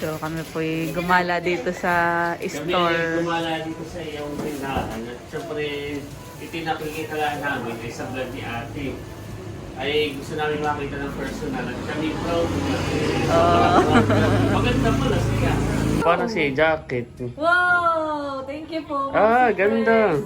So kami po gumala dito sa Kami store. gumala dito sa iyong tindahan at syempre itinakikita lang namin ay sa vlog ni ate. Ay gusto namin makita ng personal at kami proud na. Oh. Maganda pala siya. Parang si jacket. Wow! Thank you po. Ah, ganda.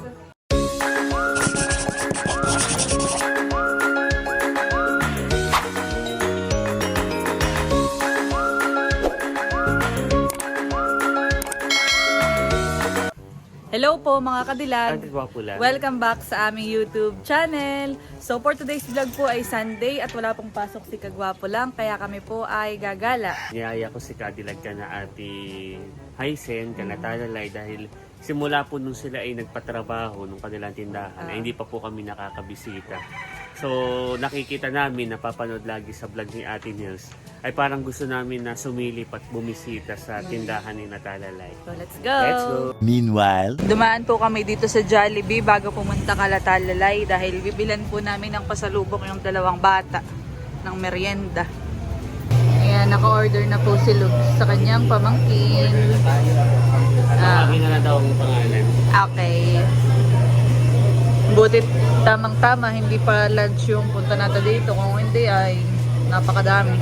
Hello po mga kadilag. Welcome back sa aming YouTube channel. So for today's vlog po ay Sunday at wala pong pasok si Kagwapo lang kaya kami po ay gagala. Niyaya ko si Cadillac ka na ate Hysen, ka na talalay dahil simula po nung sila ay nagpatrabaho nung kanilang tindahan, ay hindi pa po kami nakakabisita. So nakikita namin, napapanood lagi sa vlog ni Ate Nils, ay parang gusto namin na sumilip at bumisita sa tindahan ni Natalalay. So let's go! Let's go! Meanwhile, Dumaan po kami dito sa Jollibee bago pumunta Kalatalalay dahil bibilan po namin ng pasalubok yung dalawang bata ng merienda. Ayan, naka-order na po si Luke sa kanyang pamangkin. Ah. Tawagin na na daw ang pangalan. Okay. Buti tamang-tama, hindi pa lunch yung punta natin dito. Kung hindi ay napakadami.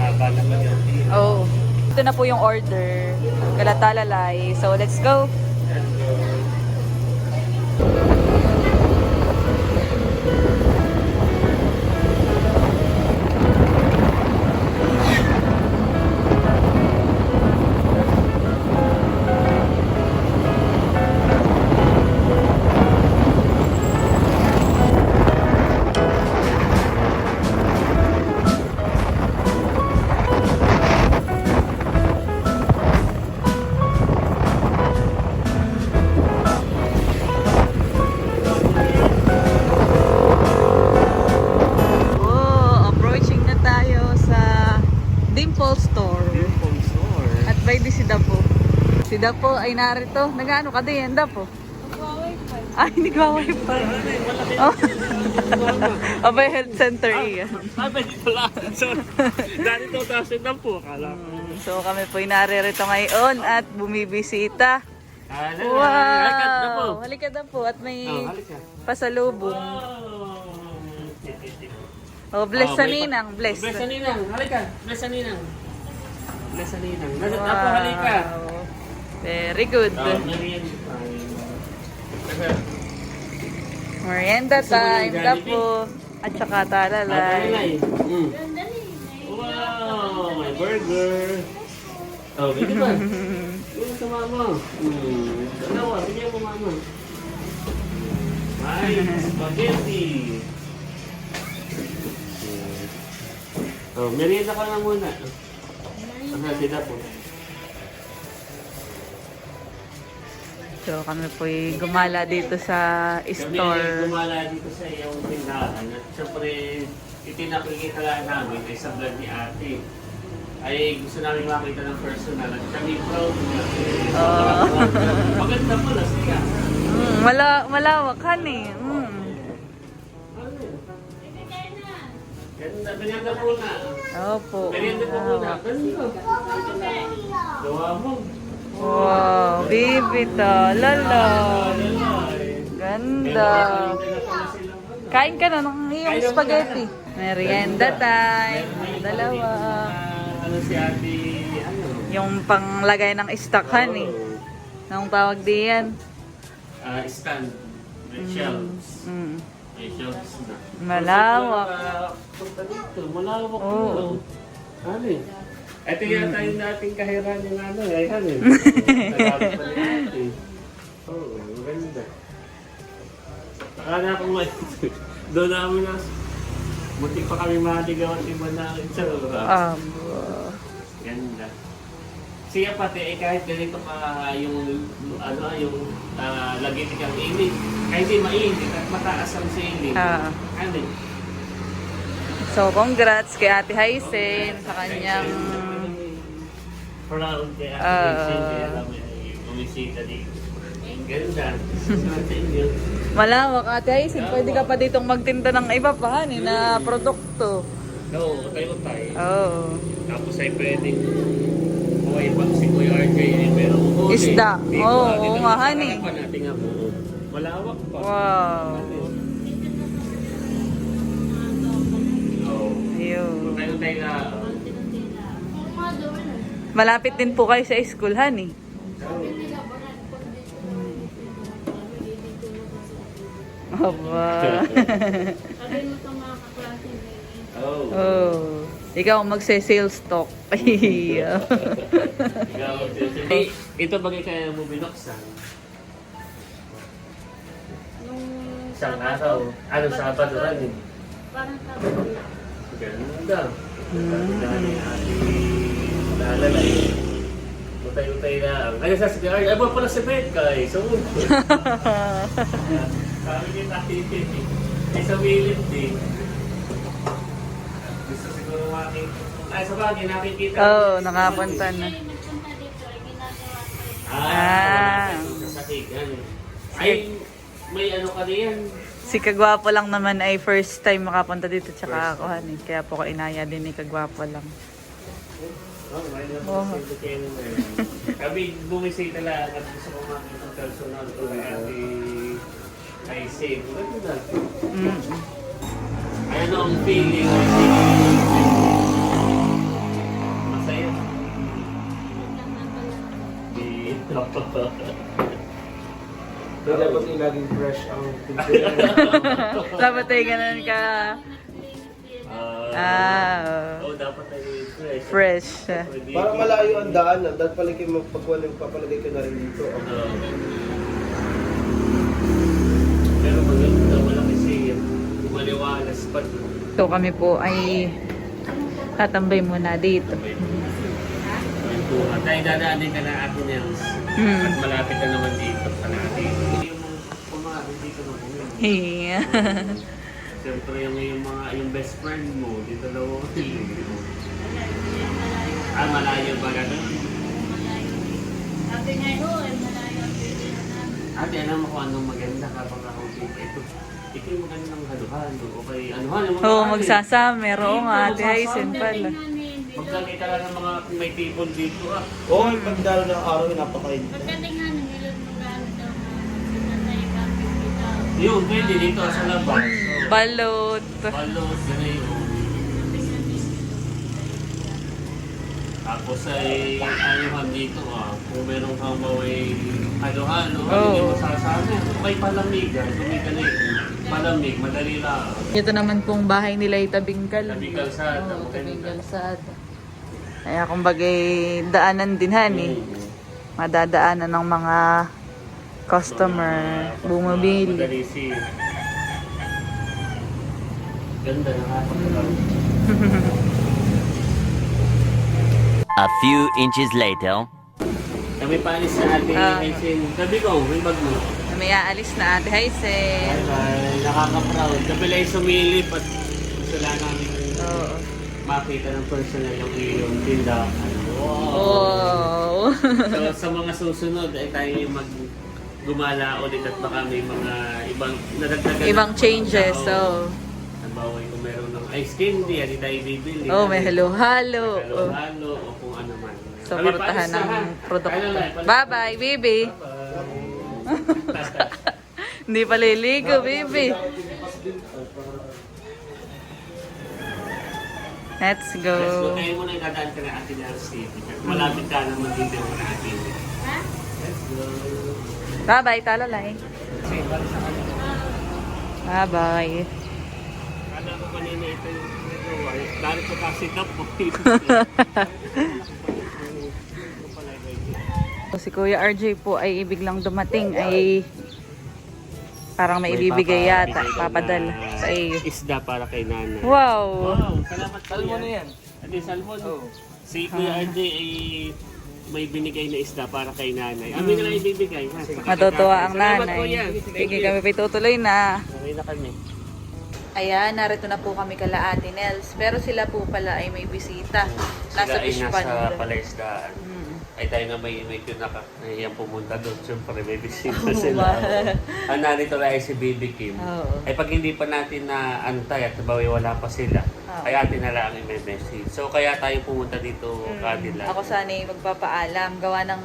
Oh. Ito na po yung order. Kalatalalay. So, let's go. Si Dapo ay narito. Nagano ka din, Dapo? Ay, hindi ka wifi. Oh. Abay Health Center iya. Sabi dito lang. So, dahil 2,000 lang po. Akala ko. So kami po naririto ngayon at bumibisita. Ah, po. Wow! Halika na po at may Oh, pasalubong. Oh. Bless Oh, sa ninang, bless. Bless sa ninang. Halika. Bless sa ninang. Bless sa ninang. Wow. Napo, halika. Very good. Oh, merienda time. Jollibee? Dapo. At saka talalay. Talalay. Mm. Wow, my burger. Oh, bigyan ba? Bigyan sa mama. Mm. Dalawa, bigyan mo mama. Ay, spaghetti. Oh, merienda ka na muna. Ano, sila po. So kami po gumala dito sa Kami store. gumala dito sa iyong tindahan at syempre itinakikita lang namin ay sa vlog ni ate. Ay gusto namin makita ng personal at kami proud na. Oh. Maganda pala siya. Mm, mala malawakan eh. Mm. Ganda, merienda po na. Opo. Merienda po muna. Ganda. Gawa mo. Wow, bibi to. Lala. Ganda. Kain ka na ng iyong spaghetti. Merienda time. Dalawa. Ano si ate? Yung panglagay ng istakahan eh. Anong tawag diyan? Ah, stand. May shelves. Mm. May shelves na. Malawak. Malawak Oo. Ano eh? Ito yata yung dating kahiran yung ano eh. Ayan eh. Pa ni ate. Oo, maganda. Akala ko may... Doon namin na... Muntik pa kami maligaw at iba na sa Um, Ganda. Siya pati eh kahit ganito ka yung ano yung uh, lagi kang init. Kahit hindi mainit at mataas ang ceiling. Ah. Ano eh? so, congrats kay Ate Hysen sa kanyang Proud kaya Ah. uh, kaya kami ay bumisita dito. Ganda. Sa inyo. malawak. Ate Hysen, pwede ka pa ditong magtinda ng iba pa hani, na produkto. No, tayo tayo. Oh. Tapos ay pwedeng buhay pa si Kuya Isda. Dito, Oo, dito oo lang nga, honey. harapan natin nga. Malawak pa. Wow. Oo. Ayun. Tayo-tayo na. Malapit din po kayo sa school, honey. Aba. Oh. oh. Ikaw ang magse-sales talk. Eh, ito bagay kaya mo binuksan? Isang araw. Ano, Sabado rin eh. Parang tapos. Ganda. Ganda ni ate lalay. Utay-utay lang. Ay, sasabi, ay, ay, pala si Becca eh. So, sabi ni Tati, ay sa William din. Gusto siguro makita. Ay, sa bagay, nakikita. Oo, oh, nakapunta na. Ah, Ah. sa. Ay, may ano ka riyan. Si Kagwapo lang naman ay first time makapunta dito tsaka ako, honey. Kaya po ko inaya din ni Kagwapo lang. Oh, naman Oo. oh. Kami bumisita lang at gusto ko makita ng personal ko kay ate ay safe. Ganda. Mm. Ano ang feeling? Masaya. Di. Kaya dapat yung laging fresh ang pintura. Dapat ay ganun ka. Ah, oh, dapat ay fresh. fresh. Pwede- Para malayo ang daan, ah. dahil palagi magpagkuhan yung papalagay ko na rin dito. ah. Pero maganda, malaki siya. Maliwalas pa. So kami po ay tatambay muna dito. Tayo dadaanin ka na atin yan. Hmm. At malapit na naman dito sa natin. Yung mga pumarin dito na. Hey. Siyempre yung, yung mga yung best friend mo, dito daw ako Ah, malayo ba ka doon? Sabi nga, oh, ay malayo ang namin. Ate, alam mo kung anong maganda kapag ako dito. Ito, ito yung magandang halo-halo. O kay anuhan, yung mga Oo, ate. magsasamer. Oo nga, Ate Aizen pala. Magkakita ka lang ng mga may table dito ah. Oo, oh, pag dalo ng araw, napakain. Pagdating nga ng ilog ng gano'n daw ka, pipitaw. Yun, pwede dito sa labas. Balot. Balot, ganun Tapos ay anuhan dito ah, kung meron kang maway halo-halo, Oo. hindi mo sasabi. May palamig ah, tumig na yun. Palamig, madali lang. Ito naman pong bahay nila ay tabing kalsada. Tabing kalsada, Oo, maganda. tabing kalsada. Kaya kumbagay daanan din han eh. Mm. Madadaanan ng mga customer, bumibili. Ganda, nakakapagalaw. A few inches later. Kami paalis sa ating Ah. Aisin. Sabi ko, may bag mo. May aalis na ate Haisen. Bye-bye. Nakaka-proud. Kami lang sumilip at gusto lang namin Oo. makita ng personal yung iyong tindahan. Wow! Wow. So, sa mga susunod ay tayo yung mag gumala ulit at baka may mga ibang nadagdagan. Ibang changes. So, Halimbawa, kung meron ng ice candy, hindi tayo bibili. oh, may halo-halo. Oh. halo-halo o kung man. So, Kami portahan paalis na, ng produkto. Na, Bye-bye, na. baby. Hindi pa liligo, baby. Let's Let's go. go. Tayo muna yung dadaan ka na atin na Steve. Malapit ka naman dito yung natin. Ha? Let's go. Bye-bye, talalay. Bye-bye. Kala ko kanina ito yung Dahil ko kasi na po. Si Kuya RJ po ay biglang dumating ay parang may ibibigay yata, papadala sa iyo. Isda para kay nanay. Wow! Wow, salamat Salmon na yan. Ate, salmon. Si Kuya RJ ay may binigay na isda para kay nanay. Amin na lang ibibigay. ha? Matutuwa ang nanay. Sige, kami pa tutuloy na. Okay na kami. Ayan, narito na po kami kala Ate Nels. Pero sila po pala ay may bisita. Nasa Sila ay fish nasa pond. palaisdaan. Ay tayo na may medyo naka, nahihiyang pumunta doon. Siyempre, may bisita Oo sila. Ang narito lang ay si Baby Kim. Oo. Ay pag hindi pa natin na antay at bawi wala pa sila, Oo. ay atin na lang ang i-message. So kaya tayo pumunta dito Mm. kadila. Ako sana ay magpapaalam. Gawa ng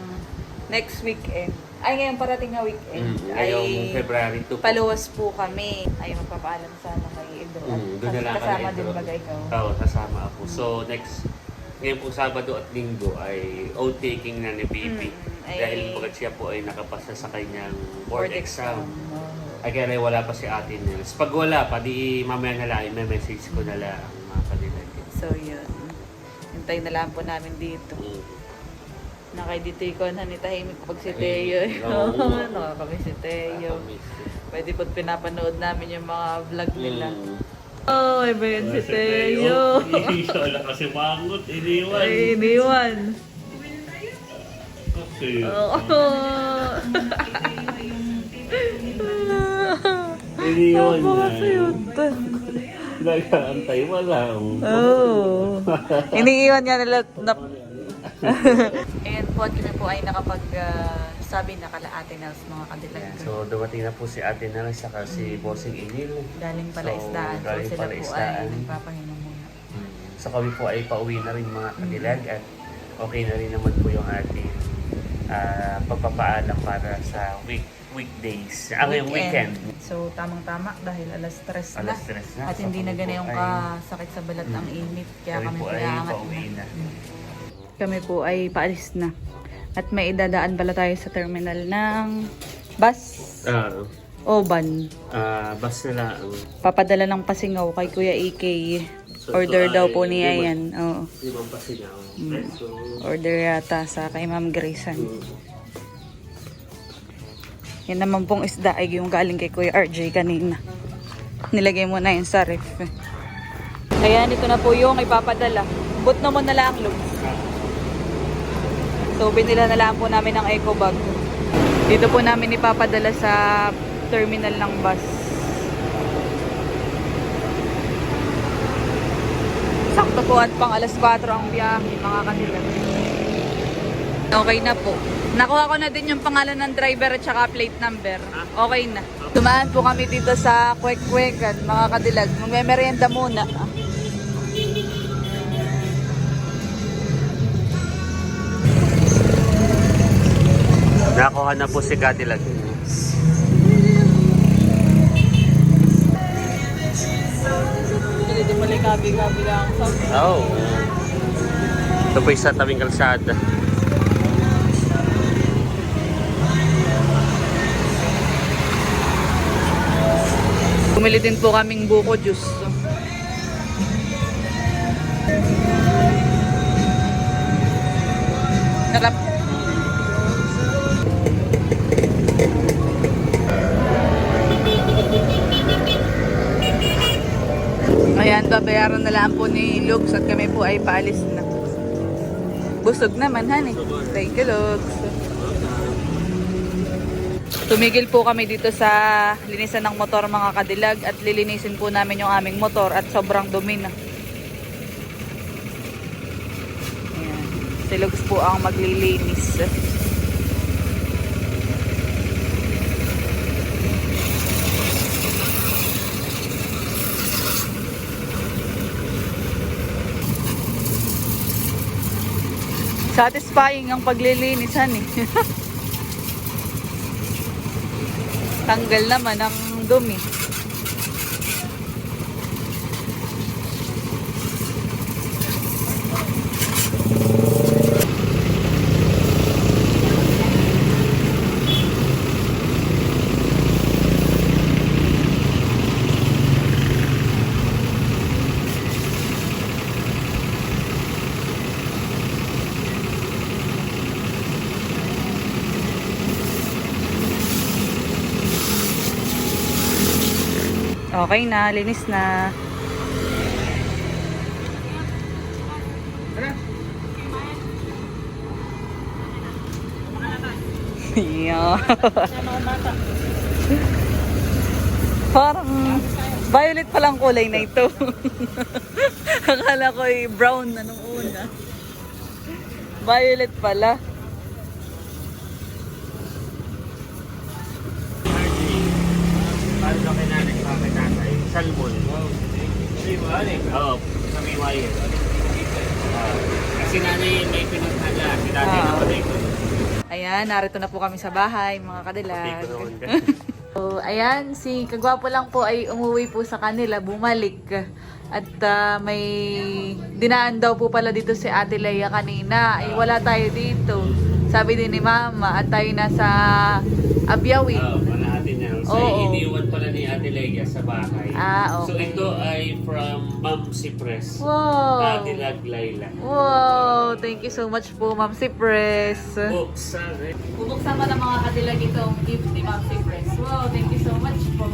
next weekend. Ay, ngayon parating na weekend. Mm, ay February 2 po. paluwas po kami. Ay, magpapaalam sana kay Idro. Mm, doon na lang Kasama din Idro. ba ikaw? Oo, kasama ako. So, next, ngayon po Sabado at Linggo ay oath-taking na ni Bibi. Mm, ay- dahil bagat siya po ay nakapasa sa kanyang board, exam. Oo. Ay, kaya wala pa si Ate Nels. Pag wala pa, di mamaya na lang, may message ko na lang mga kanilang. So, yun. Hintay na lang po namin dito. Mm. Nakay dito ko na ni Tahimik pag si Ay, Teo. oo. Nakakami si Teo. Nakakamiss. Pwede po pinapanood namin yung mga vlog nila. Mm. Oh, ay ba yun si Teo? Wala kasi bangot, iniwan. Ay, iniwan. Okay. Oo. Iniwan Ako na. Nag-aantay, wala. Oh. Iniiwan nga nila na... Ayan po at kami po ay nakapag ah, sabi na kala Ate Nels mga kadilag. Ayan, So, dumating na po si Ate Nala saka si Bossing Emil. galing pala So, isdaan. So, sila pala po isdaan. ay nagpapahinga muna. So, kami po ay pauwi na rin mga kadilag at okay na rin naman po yung ating ah, pagpapaalam para sa week weekdays. Ang yung weekend. So, tamang-tama dahil alas stress na. Alas stress na. At So, hindi na po yung kasakit sa balat ng init. Kaya Kami kami po ay pauwi na. Kami po ay paalis na. At may idadaan pala tayo sa terminal ng bus. Ah, Oban. ah, basta lang. Papadala ng pasingaw kay Kuya AK. So, Order ito daw ay po niya limang- yan. Oo. Limang pasinaw. So, Order yata sa kay Ma'am Grayson. mm, Yan naman pong isda ay yung galing kay Kuya RJ kanina. Nilagay mo na yun sa ref. Ayan, ito na po yung ipapadala. But na mo na lang, Lug. So, binila na lang po namin ng eco bag. Dito po namin ipapadala sa terminal ng bus. Sakto po at pang alas 4 ang biyahe, mga kanila. Okay na po. Nakuha ko na din yung pangalan ng driver at saka plate number. Okay na. Tumaan po kami dito sa Kwek-Kwekan, mga kadilag. Magme-merienda muna. Nakuha na po si Cadillac. Hindi di mali kabi-kabi lang. Oh. Ito po isa tabing kalsada. Bumili din po kaming buko juice. Ayan, babayaran na lang po ni Lux at kami po ay paalis na. Busog naman, honey. Thank you, Lux. Tumigil po kami dito sa linisan ng motor mga kadilag at lilinisin po namin yung aming motor at sobrang dumi na. Ayan. Si Lux po ang maglilinis. Satisfying ang paglilinis, honey. Tanggal naman ang dumi. Okay na, linis na. Yeah. Parang violet palang kulay na ito. Akala ko ay brown na nung una. Violet pala. Paano ka kinanay sa akin nanay? Salmon. Oo, sa may wire. Ah, kasi nanay may pinagtala. Si tatay Ah. na ko. Ayan. Narito na po kami sa bahay, mga kadilag. Ko ka. So, ayan, si Kagwapo lang po ay umuwi po sa kanila, bumalik. At ah, may dinaan daw po pala dito si Ate Leia kanina. Ay wala tayo dito. Sabi din ni Mama at tayo nasa Abyawi. Oo, wala yan. So, Oo. iniwan pala ni Ate Leia sa bahay. Ah, So, okay. ito ay from Ma'am Cypress. Wow! Ate Lag Laila. Wow! Thank you so much po, Ma'am Cypress. Buksan eh. Bubuksan mo ng mga kadilag itong gift ni Ma'am Cypress. Wow, thank you so much po.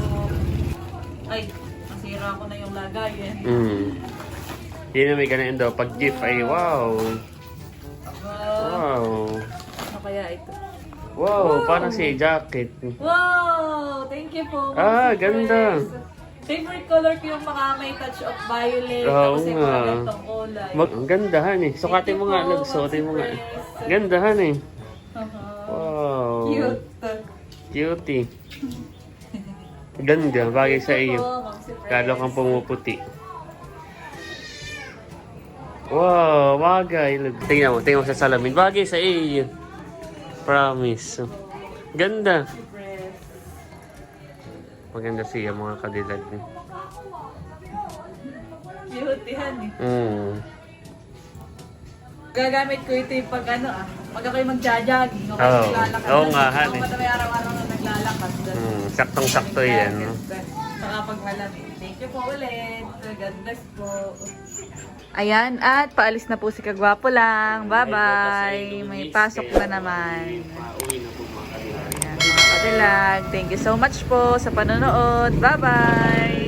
Ay, nasira ko na yung lagayan. Mm. Yun na may ganun daw. Pag gift ay wow. Wow. Wow. Ano kaya ito? Wow, parang si jacket. Wow! Thank you po. Ah, Cypress. ganda. Favorite color ko yung mga may touch of violet. Oo tapos yung mga nga. gantong kulay. Mag ang gandahan eh. Sukatin mo nga. Sukatin mo nga. Gandahan eh. Haha. Wow. Cute. Cutie. Ganda, bagay sa Thank you iyo. po, Ma'am. Lalo kang pumuputi. Wow, bagay. Tingnan mo, tingnan mo sa salamin. Bagay sa iyo. Promise. Ganda. Maganda siya mga kadilag. Cute yan eh. Mm. Gagamit ko ito yung pag ano ah. Pag ako'y magja-jogging. O Oo. kaya naglalakad. Oo nga, han, Ako eh. madami araw-araw na naglalakad. Mm. Saktong-sakto yan. no? Saka pag malamig. Thank you po ulit. God bless po. Ayan, at paalis na po si Kagwapo lang. Bye-bye. May pasok na naman. Kadilag. Thank you so much po sa panonood. Bye-bye.